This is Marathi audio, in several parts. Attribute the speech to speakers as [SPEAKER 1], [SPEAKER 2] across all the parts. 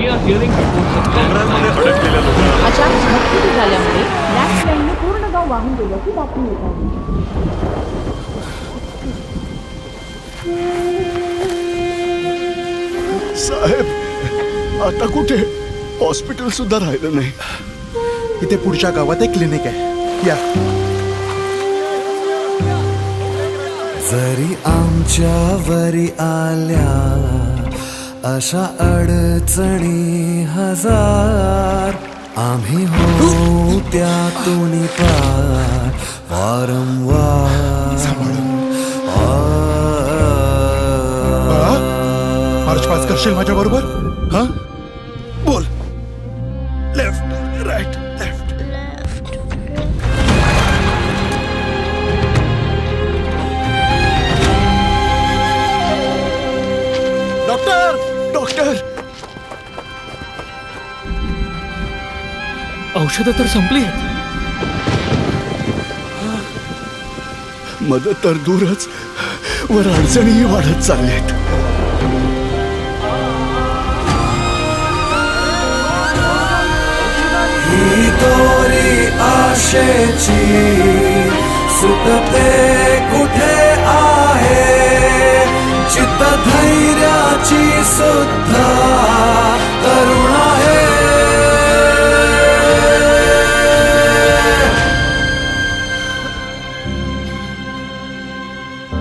[SPEAKER 1] We are hearing reports of
[SPEAKER 2] डोंगरांमध्ये अडकलेल्या लोकांना
[SPEAKER 3] अचानक झाल्यामुळे लँडस्लाईडने पूर्ण गाव वाहून गेल्याची बातमी येत आहे
[SPEAKER 4] साहेब आता कुठे? हॉस्पिटल सुद्धा राहिलं नाही.
[SPEAKER 5] इथे पुढच्या गावात एक क्लिनिक आहे. या.
[SPEAKER 6] जरी आमच्यावरी आल्या अशा अडचणी हजार आम्ही हो त्यातून पार वारंवार.
[SPEAKER 5] मार्च पास करशील माझ्या बरोबर
[SPEAKER 4] हा? बोल. Left right doctor!
[SPEAKER 1] औषधं तर संपली आहेत.
[SPEAKER 4] मदत तर दूरच वर अडचणीही वाढत चालल्यात
[SPEAKER 6] ही दोरी आशेची सुद्धा करुण आहे.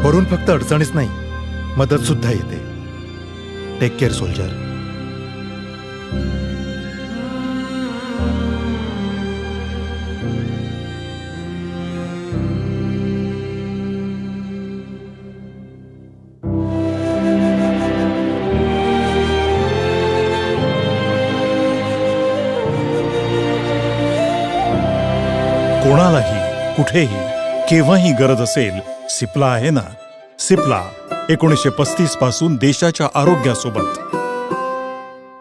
[SPEAKER 5] वरून फक्त अडचणीच नाही मदत सुद्धा येते. टेक केअर सोल्जर
[SPEAKER 7] कोणालाही कुठेही केव्हाही गरज असेल सिप्ला आहे ना? सिप्ला एकोणीसशे पस्तीसपासून देशाच्या आरोग्यासोबत.